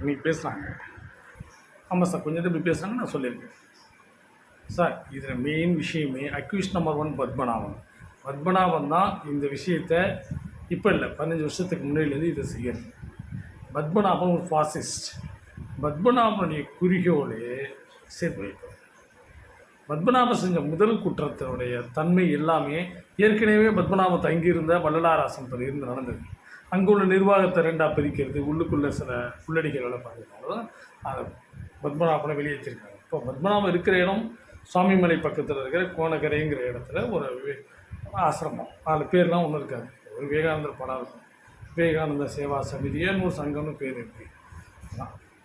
இன்றைக்கி பேசுகிறாங்க ஆமாம் சார் கொஞ்சம் இப்படி பேசுகிறாங்க நான் சொல்லியிருக்கேன். சார் இதில் மெயின் விஷயமே accused number one Padmanabhan. Padmanabhan தான் இந்த விஷயத்தை இப்போ இல்லை பதினஞ்சு வருஷத்துக்கு முன்னாடிலேருந்து இதை செய்யறது. பத்மநாபன் ஒரு ஃபாசிஸ்ட் பத்மநாபனுடைய குறிக்கோளே சேர்த்து பத்மநாபம் செஞ்ச முதல் குற்றத்தினுடைய தன்மை எல்லாமே ஏற்கனவே பத்மநாபம் தங்கியிருந்த வள்ளலார் இருந்து நடந்தது. அங்கே உள்ள நிர்வாகத்தை ரெண்டாக பிரிக்கிறது. உள்ளுக்குள்ளே சில உள்ளடிக்கைகளை பார்க்கறதுனால அதை பத்மநாபனை வெளியே வச்சிருக்காங்க இப்போ பத்மநாபம் இருக்கிற இடம் சுவாமிமலை பக்கத்தில் இருக்கிற கோணக்கரைங்கிற இடத்துல ஒரு விவே ஆசிரமம். நாலு பேர்லாம் ஒன்றும் இருக்காது ஒரு விவேகானந்தர் படம் இருக்கும். விவேகானந்த சேவா சமிதின்னு ஒரு சங்கம்னு பேர் இருக்குது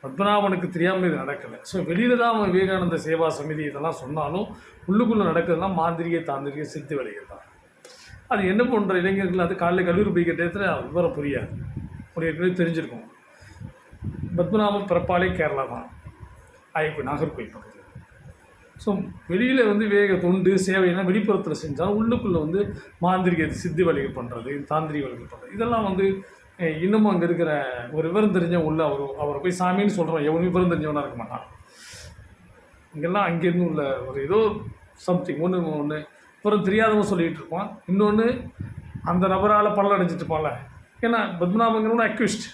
பத்மநாபனுக்கு தெரியாமல் இது நடக்கலை. ஸோ வெளியில் தான் அவன் விவேகானந்த சேவா சமிதி இதெல்லாம் சொன்னாலும் உள்ளுக்குள்ளே நடக்கிறதுலாம் மாந்திரிக தாந்திரிக சித்து வழிகள் தான். அது என்ன பண்ணுற இளைஞர்கள் அது காலையில் கல்லூரி படிக்கிற நேரத்தில் விவரம் புரியாது ஒரு ஏற்கனவே தெரிஞ்சிருக்கும். பத்மநாபன் பிறப்பாலே கேரளா தான். ஆயிப்பு நாகர்கோயில் பக்கத்தில். ஸோ வெளியில் வந்து வேக தொண்டு சேவையெல்லாம் வெளிப்புறத்தில் செஞ்சால் உள்ளுக்குள்ளே வந்து மாந்திரிக சித்தி வழிகள் பண்ணுறது தாந்திரிக வழிகள் பண்ணுறது இதெல்லாம் வந்து இன்னமும் அங்கே இருக்கிற ஒரு விவரம் தெரிஞ்சவன் உள்ள அவர் அவரை போய் சாமின்னு சொல்கிறோம் எவனும் விவரம் தெரிஞ்சவனாக இருக்க மாட்டான். இங்கெல்லாம் அங்கேருந்து உள்ள ஒரு ஏதோ சம்திங் ஒன்று ஒன்று அப்புறம் தெரியாதவன் சொல்லிகிட்டு இருப்பான். இன்னொன்று அந்த நபரால் பலன் அடைஞ்சிட்டு இருப்பான்ல ஏன்னா பத்மநாபங்கிறவன் அக்யூஸ்ட்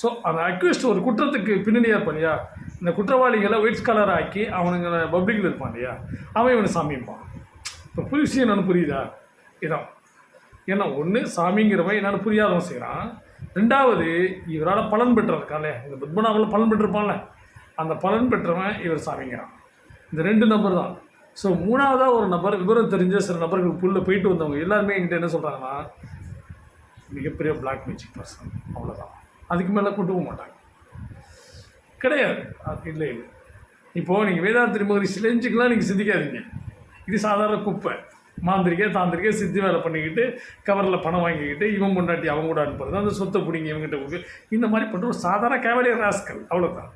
ஸோ அந்த அக்யூஸ்ட் ஒரு குற்றத்துக்கு பின்னணியாக இருப்பான் இல்லையா? இந்த குற்றவாளிகளை ஒயிட் கலர் ஆக்கி அவனுங்க பப்ளிக்கில் இருப்பான் இல்லையா? அவன் இவனை சாமிப்பான் இப்போ புது விஷயம் என்னென்னு புரியுதா? இதான். ஏன்னா ஒன்று சாமிங்கிறவன் என்னென்னு புரியாதவன் செய்கிறான் ரெண்டாவது இவரால் பலன் பெற்றிருக்கான்ல இந்த பத்மநாபில் பலன் பெற்றிருப்பான்ல. அந்த பலன் பெற்றவன் இவர் சாமிங்கிறான். இந்த ரெண்டு நம்பர் தான். ஸோ மூணாவதாக ஒரு நபர் விவரம் தெரிஞ்ச சில நபர்கள் புள்ள போயிட்டு வந்தவங்க எல்லாருமே என்கிட்ட என்ன சொல்கிறாங்கன்னா மிகப்பெரிய பிளாக் மேஜிக் பர்சன் அவ்வளோதான் அதுக்கு மேலே கொண்டு போக மாட்டாங்க. கிடையாது. அது இல்லை இல்லை. இப்போது நீங்கள் வேதாந்திரி மாதிரி சிலஞ்சுக்கெலாம் நீங்கள் சிந்திக்காதீங்க. இது சாதாரண குப்பை. மாந்திரிக்க தாந்திரிக்க சித்தி வேலை பண்ணிக்கிட்டு கவரில் பணம் வாங்கிக்கிட்டு இவன் கொண்டாட்டி அவங்க கூட அனுப்புறது அந்த சொத்தை பிடிங்க இவங்ககிட்ட கொடுக்கு இந்த மாதிரி பண்ணுற ஒரு சாதாரண கேவலியர் ராஸ்கல் அவ்வளோதான்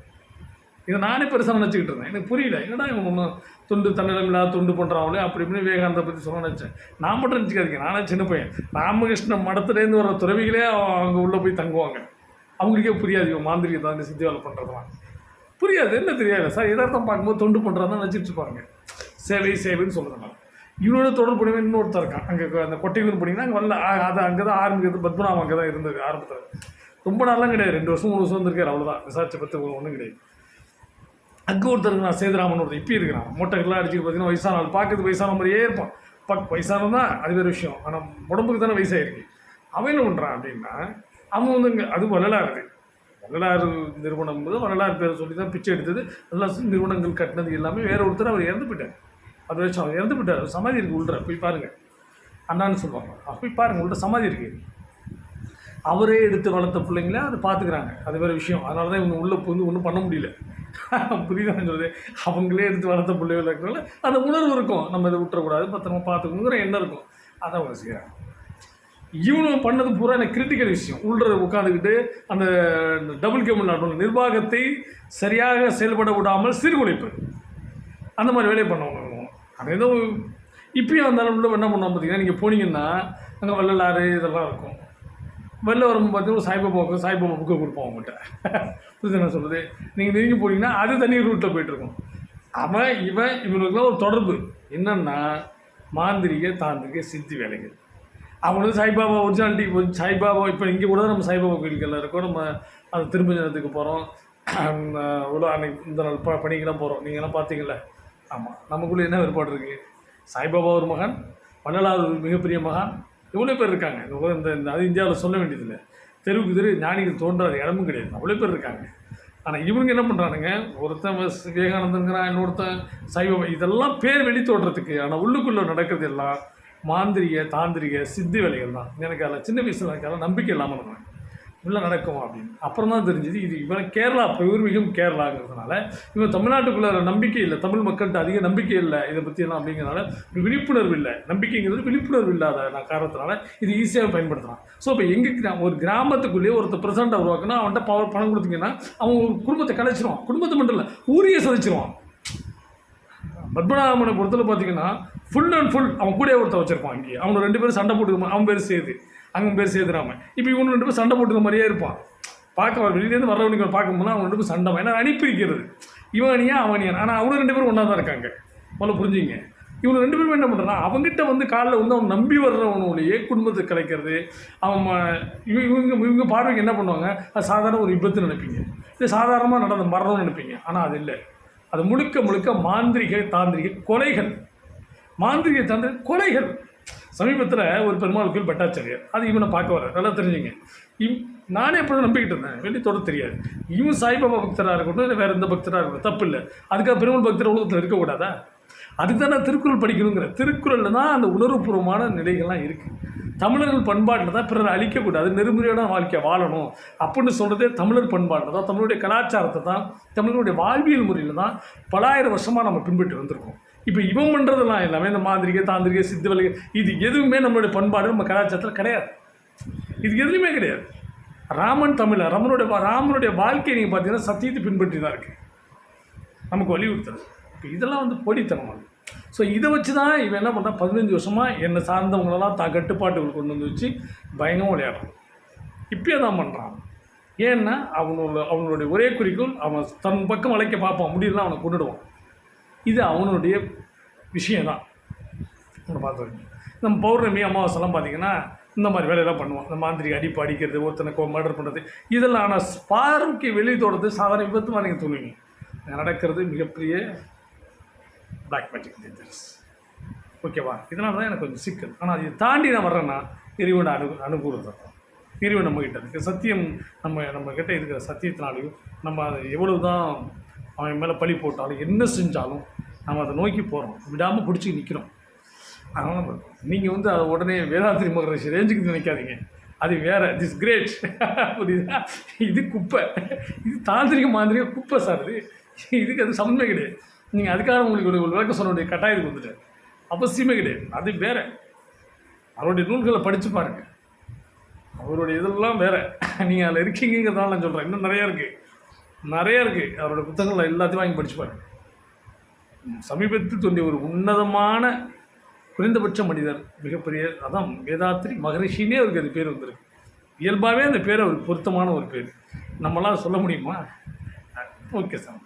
இதை நானே பெருசாக நினச்சிக்கிட்டு இருந்தேன். எனக்கு புரியல. என்னடா இவன் ஒன்றும் தொண்டு தன்னிடம் இல்லாத துண்டு பண்ணுறாங்களே அப்படி இப்படின்னு விவேகானந்த பற்றி சொல்ல நினச்சேன். நான் மட்டும் நினச்சிக்காதீங்க. நானே சின்ன பையன். ராமகிருஷ்ண மடத்துலேருந்து வர துறவிகளே அவங்க உள்ளே போய் தங்குவாங்க. அவங்களுக்கே புரியாது இவன் மாந்திரிக தான் சித்தி வேலை பண்ணுறதுலாம் புரியாது. என்ன தெரியாது. சார் எதார்த்தம் பார்க்கும்போது தொண்டு பண்ணுறதா நினச்சிட்டு இருப்பாங்க சேவை சேவைன்னு சொல்கிறதுனால இவனோட தொடர்புடைய இன்னொருத்தர் இருக்கான். அங்கே அந்த கொட்டைகள் போனீங்கன்னா அங்கே வரல. அது அங்கே தான் ஆரம்பிக்கிறது. பத்மநாபம் அங்கே தான் இருந்தது ஆரம்பத்தில். ரொம்ப நாளாம் கிடையாது. ரெண்டு வருஷம் மூணு வருஷம் வந்திருக்காரு. அவ்வளோதான் விசாரிச்ச பற்றி ஒன்றும் கிடையாது. அங்கே ஒருத்தர் நான் சேதுராமன் ஒருத்தர் இப்போ இருக்கிறான். மூட்டைகள்லாம் அடிச்சுட்டு பார்த்தீங்கன்னா வயசான ஆள் பார்க்கறது வயசான மாதிரியே இருப்பான். பக் வயசானவன் தான் அது வேறு விஷயம். ஆனால் உடம்புக்கு தானே வயசாகிருக்கு அவன் என்ன பண்ணுறான் அப்படின்னா அவன் வந்து இங்கே அது வள்ளலாறு வள்ளலாறு நிறுவனம் போது வள்ளலாறு பேரை சொல்லி தான் பிச்சை எடுத்தது. நல்லா நிறுவனங்கள் கட்டினது எல்லாமே வேற ஒருத்தர் அவர் இறந்து போயிட்டார். அது வச்சு அவர் இறந்து போயிட்டார். சமாதி இருக்குது உள்ள போய் பாருங்கள் அண்ணான்னு சொல்லுவாங்க. போய் பாருங்கள் உள்ள சமாதி இருக்குது அவரே எடுத்து வளர்த்த பிள்ளைங்கள அதை பார்த்துக்கிறாங்க. அது வேறு விஷயம். அதனால தான் இவங்க உள்ளே வந்து ஒன்றும் பண்ண முடியல. புரியுதான்னு சொல்லுது அவங்களே எடுத்து வளர்த்த பிள்ளைகள் இருக்கிறனால அந்த உணர்வு இருக்கும். நம்ம இதை விட்டுறக்கூடாது. பத்திரமா பார்த்துக்கணுங்கிற எண்ணம் இருக்கும். அதை அவங்க செய்கிறாங்க இவனும் பண்ணது பூரா எனக்கு கிரிட்டிக்கல் விஷயம். உள்ள உட்காந்துக்கிட்டு அந்த டபுள் கேபிள் நாட்டு நிர்வாகத்தை சரியாக செயல்பட விடாமல் சீர்குலைப்பு. அந்த மாதிரி வேலையை பண்ணவங்க இவங்க. அது ஏதோ இப்பயும் அந்த உள்ள என்ன பண்ணுவோம் பார்த்தீங்கன்னா நீங்கள் போனீங்கன்னா அங்கே வெள்ளலாறு இதெல்லாம் இருக்கும். வெளில வரும்போது பார்த்தீங்கன்னா சாய்பாபாவுக்கு சாய்பாபா புக்கை கொடுப்போம் அவங்ககிட்ட. புரியுது என்ன சொல்கிறது நீங்கள் நெருங்கி போனீங்கன்னா அது தனி ரூட்டில் போயிட்டுருக்கும். அவன் இவன் இவனுக்குலாம் ஒரு தொடர்பு. என்னென்னா மாந்திரிக தாந்திரிக சித்தி வேலைகள் அவங்க வந்து சாய்பாபா ஒரிஜினாலிட்டி சாய்பாபா இப்போ இங்கே கூட நம்ம சாய்பாபா கோயிலுக்கெல்லாம் இருக்கோம். நம்ம அந்த திரும்ப ஜனத்துக்கு போகிறோம் இவ்வளோ அன்னைக்கு இந்த நாள் ப பணிக்கெல்லாம் போகிறோம் நீங்கள்லாம் பார்த்தீங்களே ஆமாம் நமக்குள்ளே என்ன வேறுபாடு இருக்குது சாய்பாபா ஒரு மகன் வள்ளலார் ஒரு மிகப்பெரிய மகான். இவ்வளோ பேர் இருக்காங்க. இந்த இந்த அது இந்தியாவில் சொல்ல வேண்டியதில்லை. தெருவுக்கு தெரு ஞானிகள் தோன்றாத இடமும் கிடையாது. அவ்வளோ பேர் இருக்காங்க. ஆனால் இவங்க என்ன பண்ணுறானுங்க ஒருத்தன் விவேகானந்தங்கிறான் இன்னொருத்தன் சைவம். இதெல்லாம் பேர் வெளி தோன்றதுக்கு ஆனால் உள்ளுக்குள்ளே நடக்கிறது எல்லாம் மாந்திரிக தாந்திரிக சித்தி வேலைகள் தான். எனக்கு அதில் சின்ன வயசில் எனக்கு அதெல்லாம் நம்பிக்கை இல்லாமல் இருந்தேன் உள்ள நடக்கும் அப்படின்னு. அப்புறம் தான் தெரிஞ்சுது இது இவன் கேரளா பூர்வீகம் கேரளாங்கிறதுனால இவன் தமிழ்நாட்டுக்குள்ள நம்பிக்கை இல்லை தமிழ் மக்கள்கிட்ட அதிக நம்பிக்கை இல்லை இதை பற்றியெல்லாம் அப்படிங்கிறனால ஒரு விழிப்புணர்வு இல்லை. நம்பிக்கைங்கிறது விழிப்புணர்வு இல்லாத நான் காரணத்தினால இது ஈஸியாக பயன்படுத்துகிறான் ஸோ இப்போ எங்கள் கிரா ஒரு கிராமத்துக்குள்ளேயே ஒருத்தர் பிரசிடண்டாக உருவாக்குனா அவன்கிட்ட பவர் பணம் கொடுத்தீங்கன்னா அவன் ஒரு குடும்பத்தை கலைச்சிருவான். குடும்பத்தை மட்டும் இல்லை ஊரையே சதைச்சிருவான் பத்மநாபனை பொறுத்தவரை பார்த்தீங்கன்னா ஃபுல் அண்ட் ஃபுல் அவன் கூட ஒருத்தர் வச்சிருப்பான் இங்கே அவனை ரெண்டு பேரும் சண்டை போட்டுக்கணும் அவன் பேர் சேது. அவன் பேர் சேதுராமன். இப்போ இவனு ரெண்டு பேரும் சண்டை போட்டுற மாதிரியே இருப்பான். பார்க்க வர வெளியிலேருந்து வர்றவனுக்கு பார்க்கும்போது அவன் ரெண்டு பேரும் சண்டை ஏன்னா அனுப்பியிருக்கிறது இவன் அணியா அவன் அணியா ஆனால் அவங்க ரெண்டு பேரும் ஒன்றா தான் இருக்காங்க. முதல்ல புரிஞ்சுங்க. இவங்க ரெண்டு பேரும் என்ன பண்ணுறான் அவங்ககிட்ட வந்து காலில் வந்து அவன் நம்பி வர்றவனுடைய குடும்பத்தை கலைக்கிறது அவன் இவங்க இவங்க பார்வைக்கு என்ன பண்ணுவாங்க? அது சாதாரண ஒரு விபத்து நினைப்பீங்க. இது சாதாரணமாக நடந்த மரணம்னு நினைப்பீங்க. ஆனால் அது இல்லை. அது முழுக்க முழுக்க மாந்திரிக தாந்திரிக கொலைகள். மாந்திரிக தாந்திரிக கொலைகள். சமீபத்தில் ஒரு பெருமாள் கோயில் பட்டாச்சாரியர். அது இவனை பார்க்க வர நல்லா தெரிஞ்சுங்க. இவ் நானே எப்படி நம்பிக்கிட்டு இருந்தேன். வெளியே தொட தெரியாது. இவன் சாய்பாபா பக்தராக இருக்கட்டும் இல்லை வேறு எந்த பக்தராக இருக்கட்டும் தப்பு இல்லை. அதுக்காக பெருமாள் பக்தர் உலகத்தில் இருக்கக்கூடாதா அதுக்கு தான் நான் திருக்குறள் படிக்கணுங்கிற. திருக்குறளில் தான் அந்த உணர்வுபூர்வமான நிலைகள்லாம் இருக்குது தமிழர்கள் பண்பாட்டில் தான் பிறரை அழிக்கக்கூடாது நெருமுறையான வாழ்க்கை வாழணும். அப்படின்னு சொல்கிறதே தமிழர் பண்பாட்டில் தான். தமிழுடைய கலாச்சாரத்தை தான் தமிழருடைய வாழ்வியல் முறையில் தான் பலாயிரம் வருஷமாக நம்ம பின்பற்றி வந்திருக்கோம். இப்போ இவன் பண்ணுறதெல்லாம் எல்லாமே இந்த மாந்திரிக தாந்திரிகை சித்து வலிக இது எதுவுமே நம்மளுடைய பண்பாடு நம்ம கலாச்சாரத்தில் கிடையாது. இது எதுலையுமே கிடையாது. ராமன் தமிழர் ராமனுடைய ராமனுடைய வாழ்க்கையை நீங்கள் பார்த்தீங்கன்னா சத்தியத்தை பின்பற்றி தான் இருக்குது நமக்கு வலியுறுத்துறது. இப்போ இதெல்லாம் வந்து போடித்தனமாக ஸோ இதை வச்சு தான் இவன் என்ன பண்ணுறான் பதினஞ்சு வருஷமாக என்னை சார்ந்தவங்களெல்லாம் தான் கட்டுப்பாட்டுகள் கொண்டு வந்து வச்சு பயங்கரம் விளையாடுறான். இப்பயே தான் பண்ணுறான் ஏன்னா அவனோட அவனுடைய ஒரே குறிக்கோள் அவன் தன் பக்கம் வளைக்க பார்ப்பான். முடியலாம் அவனை கொண்டுடுவான் இது அவனுடைய விஷயம்தான். நம்ம பார்த்து நம்ம பௌர்ணமி அமாவாசைலாம் பார்த்தீங்கன்னா இந்த மாதிரி வேலையெல்லாம் பண்ணுவோம் இந்த மாந்திரி அடிப்பு அடிக்கிறது ஒருத்தனை மர்டர் பண்ணுறது இதெல்லாம் ஆனால் பார்வைக்கு வெளியே தோடுறது சாதாரண விபத்துமா நீங்கள் தூங்குவீங்க நடக்கிறது மிகப்பெரிய பிளாக் மேஜிக் டேஞ்சர்ஸ் ஓகேவா இதனால தான் எனக்கு கொஞ்சம் சிக்கல். ஆனால் இதை தாண்டி நான் வர்றேன்னா இறைவனை அனு அனுகூலத்தை இறைவன் நம்மக்கிட்ட இருக்குது சத்தியம் நம்ம நம்மக்கிட்ட இருக்கிற சத்தியத்தினாலையும் நம்ம அதை எவ்வளவு தான் அவன் மேலே பழி போட்டாலும் என்ன செஞ்சாலும் நம்ம அதை நோக்கி போகிறோம் விடாமல் பிடிச்சி நிற்கிறோம் அதனால் நீங்கள் வந்து அதை உடனே வேதாத்திரி மகரிஷி ரேஞ்சுக்கு நினைக்காதீங்க அது வேற. திஸ் கிரேட் புரியுதா? இது குப்பை. இது தாந்திரிக மாந்திரிக குப்பை சார் இது. இதுக்கு அது சம்மந்தமே கிடையாது. நீங்கள் அதுக்காக உங்களுக்கு ஒரு விளக்கம் சொல்ல வேண்டிய கட்டாயத்துக்கு வந்துட்டேன். அவசியமே கிடையாது. அது வேறு. அவருடைய நூல்களை படித்து பாருங்க. அவருடைய இதெல்லாம் வேறு. நீங்கள் அதில் இருக்கீங்கிறதுனால நான் சொல்கிறேன் இன்னும் நிறையா இருக்குது நிறையா இருக்குது அவரோட புத்தகங்கள் எல்லாத்தையும் வாங்கி படிச்சு பாருங்க. சமீபத்தில் தோன்றிய ஒரு உன்னதமான குறைந்தபட்ச மனிதர் மிகப்பெரிய அதான் வேதாத்திரி மகரிஷினே அவருக்கு அது பேர் வந்திருக்கு. இயல்பாகவே அந்த பேர் அவருக்கு பொருத்தமான ஒரு பேர். நம்மளால் சொல்ல முடியுமா? Okay sir.